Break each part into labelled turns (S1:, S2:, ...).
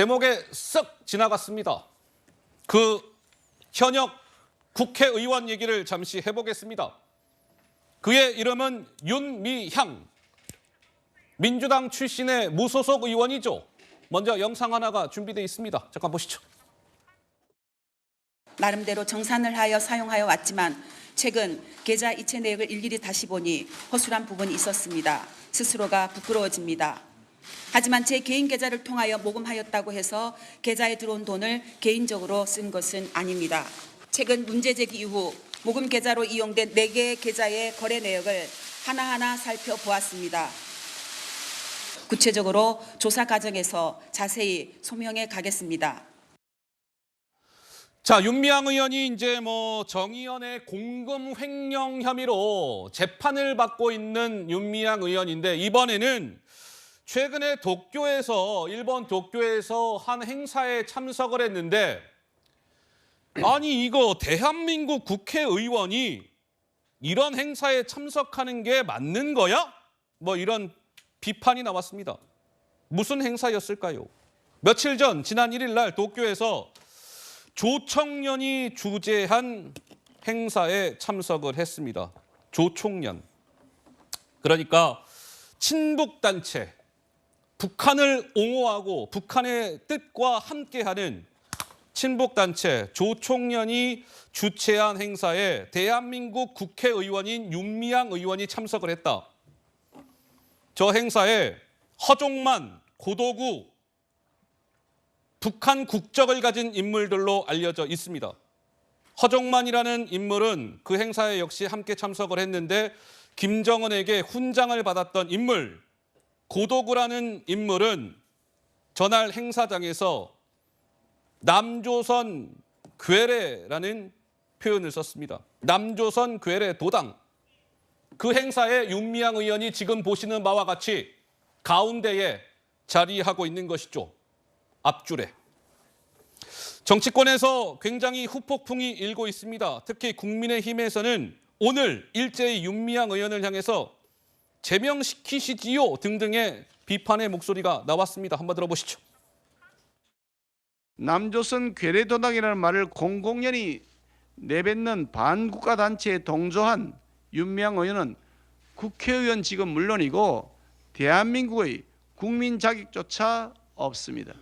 S1: 제목에 쓱 지나갔습니다. 그 현역 국회의원 얘기를 잠시 해보겠습니다. 그의 이름은 윤미향. 민주당 출신의 무소속 의원이죠. 먼저 영상 하나가 준비되어 있습니다. 잠깐 보시죠.
S2: 나름대로 정산을 하여 사용하여 왔지만 최근 계좌 이체 내역을 일일이 다시 보니 허술한 부분이 있었습니다. 스스로가 부끄러워집니다. 하지만 제 개인 계좌를 통하여 모금하였다고 해서 계좌에 들어온 돈을 개인적으로 쓴 것은 아닙니다. 최근 문제 제기 이후 모금 계좌로 이용된 4개의 계좌의 거래 내역을 하나하나 살펴보았습니다. 구체적으로 조사 과정에서 자세히 소명해 가겠습니다.
S1: 자, 윤미향 의원이 이제 뭐 정의연의 공금 횡령 혐의로 재판을 받고 있는 윤미향 의원인데 이번에는 최근에 도쿄에서 일본 도쿄에서 한 행사에 참석을 했는데 아니 이거 대한민국 국회의원이 이런 행사에 참석하는 게 맞는 거야? 뭐 이런 비판이 나왔습니다. 무슨 행사였을까요? 며칠 전 지난 1일 날 도쿄에서 조청년이 주재한 행사에 참석을 했습니다. 조총련. 그러니까 친북 단체, 북한을 옹호하고 북한의 뜻과 함께하는 친북 단체 조총련이 주최한 행사에 대한민국 국회의원인 윤미향 의원이 참석을 했다. 저 행사에 허종만, 고도구, 북한 국적을 가진 인물들로 알려져 있습니다. 허종만이라는 인물은 그 행사에 역시 함께 참석을 했는데 김정은에게 훈장을 받았던 인물, 고도구라는 인물은 전날 행사장에서 남조선 괴뢰라는 표현을 썼습니다. 남조선 괴뢰 도당. 그 행사에 윤미향 의원이 지금 보시는 바와 같이 가운데에 자리하고 있는 것이죠. 앞줄에. 정치권에서 굉장히 후폭풍이 일고 있습니다. 특히 국민의힘에서는 오늘 일제히 윤미향 의원을 향해서 제명시키시지요 등등의 비판의 목소리가 나왔습니다. 한번 들어보시죠.
S3: 남조선 괴뢰도당이라는 말을 공공연히 내뱉는 반국가 단체에 동조한 윤미향 의원은 국회의원 지금 물론이고 대한민국의 국민 자격조차 없습니다.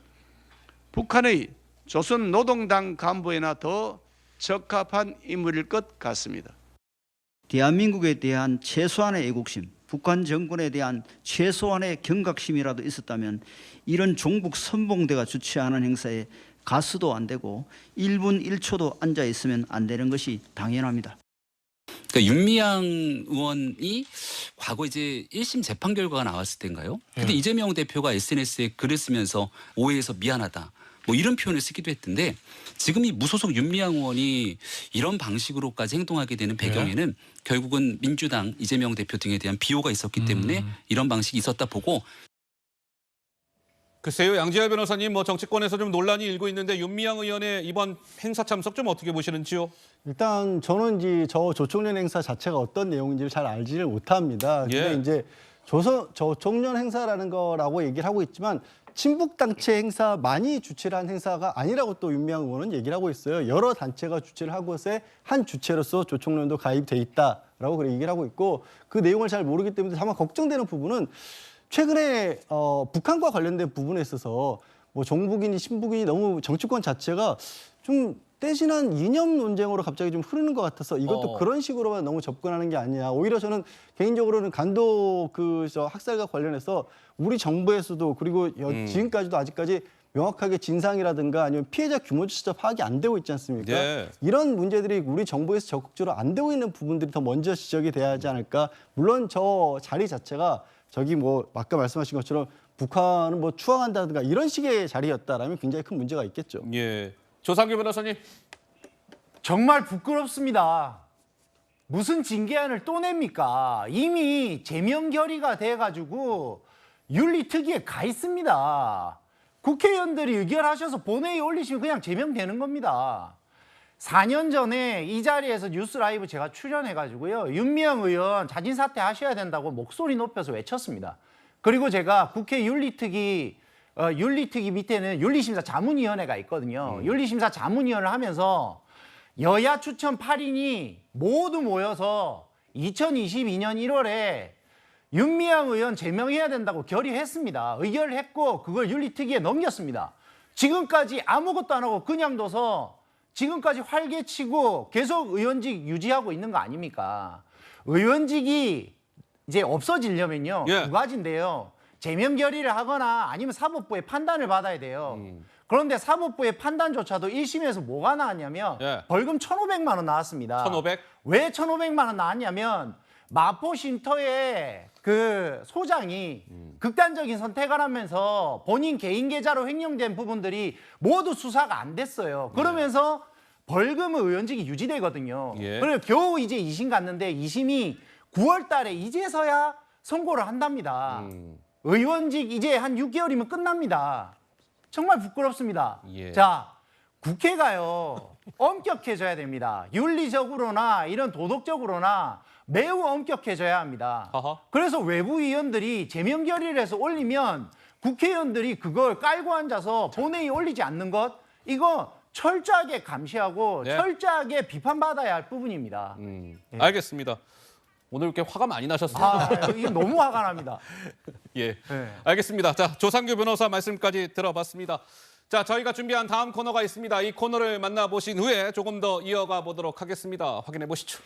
S3: 북한의 조선 노동당 간부에나 더 적합한 인물일 것 같습니다.
S4: 대한민국에 대한 최소한의 애국심, 북한 정권에 대한 최소한의 경각심이라도 있었다면 이런 종북 선봉대가 주최하는 행사에 가수도 안 되고 1분 1초도 앉아 있으면 안 되는 것이 당연합니다.
S5: 그러니까 윤미향 의원이 과거 이제 1심 재판 결과가 나왔을 때인가요? 근데 이재명 대표가 SNS에 글을 쓰면서 오해해서 미안하다. 뭐 이런 표현을 쓰기도 했던데 지금 이 무소속 윤미향 의원이 이런 방식으로까지 행동하게 되는 배경에는 결국은 민주당 이재명 대표 등에 대한 비호가 있었기 때문에 이런 방식이 있었다 보고
S1: 글쎄요, 양지열 변호사님, 뭐 정치권에서 좀 논란이 일고 있는데 윤미향 의원의 이번 행사 참석 좀 어떻게 보시는지요?
S6: 일단 저는 이제 저 조총련 행사 자체가 어떤 내용인지를 잘 알지를 못합니다. 근데
S1: 예.
S6: 이제 조선 저 총련 행사라는 거라고 얘기를 하고 있지만 친북 단체 행사 많이 주최를 한 행사가 아니라고 또 윤미향 의원은 얘기를 하고 있어요. 여러 단체가 주최를 하고서 한 주체로서 조총련도 가입돼 있다라고 그렇게 얘기를 하고 있고 그 내용을 잘 모르기 때문에 다만 걱정되는 부분은 최근에 어, 북한과 관련된 부분에 있어서 뭐 정북이니 신북이니 너무 정치권 자체가 좀 떼신한 이념 논쟁으로 갑자기 좀 흐르는 것 같아서 이것도
S1: 어.
S6: 그런 식으로만 너무 접근하는 게 아니냐. 오히려 저는 개인적으로는 간도 그 저 학살과 관련해서 우리 정부에서도 그리고 여-
S1: 음.
S6: 지금까지도 아직까지 명확하게 진상이라든가 아니면 피해자 규모 조차 파악이 안 되고 있지 않습니까?
S1: 네.
S6: 이런 문제들이 우리 정부에서 적극적으로 안 되고 있는 부분들이 더 먼저 지적이 돼야 하지 않을까. 물론 저 자리 자체가 저기 뭐 아까 말씀하신 것처럼 북한은 뭐 추앙한다든가 이런 식의 자리였다라면 굉장히 큰 문제가 있겠죠.
S1: 예. 조상규 변호사님.
S7: 정말 부끄럽습니다. 무슨 징계안을 또 냅니까? 이미 제명 결의가 돼가지고 윤리특위에 가 있습니다. 국회의원들이 의결하셔서 본회의에 올리시면 그냥 제명되는 겁니다. 4년 전에 이 자리에서 뉴스 라이브 제가 출연해가지고요. 윤미향 의원 자진 사퇴 하셔야 된다고 목소리 높여서 외쳤습니다. 그리고 제가 국회 윤리특위 어, 윤리특위 밑에는 윤리심사 자문위원회가 있거든요. 윤리심사 자문위원을 하면서 여야 추천 8인이 모두 모여서 2022년 1월에 윤미향 의원 제명해야 된다고 결의했습니다. 의결을 했고 그걸 윤리특위에 넘겼습니다. 지금까지 아무것도 안 하고 그냥 둬서 지금까지 활개치고 계속 의원직 유지하고 있는 거 아닙니까? 의원직이 이제 없어지려면요
S1: 예.
S7: 두 가지인데요. 제명 결의를 하거나 아니면 사법부의 판단을 받아야 돼요.
S1: 음.
S7: 그런데 사법부의 판단조차도 1심에서 뭐가 나왔냐면
S1: 예.
S7: 벌금 1,500만 원 나왔습니다.
S1: 1,500?
S7: 왜 1,500만 원 나왔냐면 마포 쉼터의 그 소장이 극단적인 선택을 하면서 본인 개인 계좌로 횡령된 부분들이 모두 수사가 안 됐어요. 그러면서 벌금은 의원직이 유지되거든요.
S1: 예.
S7: 그래서 겨우 이제 2심 갔는데 2심이 9월 달에 이제서야 선고를 한답니다.
S1: 음.
S7: 의원직 이제 한 6개월이면 끝납니다. 정말 부끄럽습니다.
S1: 예.
S7: 자, 국회가요. 엄격해져야 됩니다. 윤리적으로나 이런 도덕적으로나 매우 엄격해져야 합니다.
S1: 아하.
S7: 그래서 외부 위원들이 제명 결의를 해서 올리면 국회의원들이 그걸 깔고 앉아서 본회의 올리지 않는 것 이거 철저하게 감시하고
S1: 네.
S7: 철저하게 비판받아야 할 부분입니다.
S1: 음, 알겠습니다. 오늘 이렇게 화가 많이 나셨어요.
S7: 아, 이거 너무 화가 납니다.
S1: 예.
S7: 네.
S1: 알겠습니다. 자, 조상규 변호사 말씀까지 들어봤습니다. 자, 저희가 준비한 다음 코너가 있습니다. 이 코너를 만나보신 후에 조금 더 이어가 보도록 하겠습니다. 확인해 보시죠.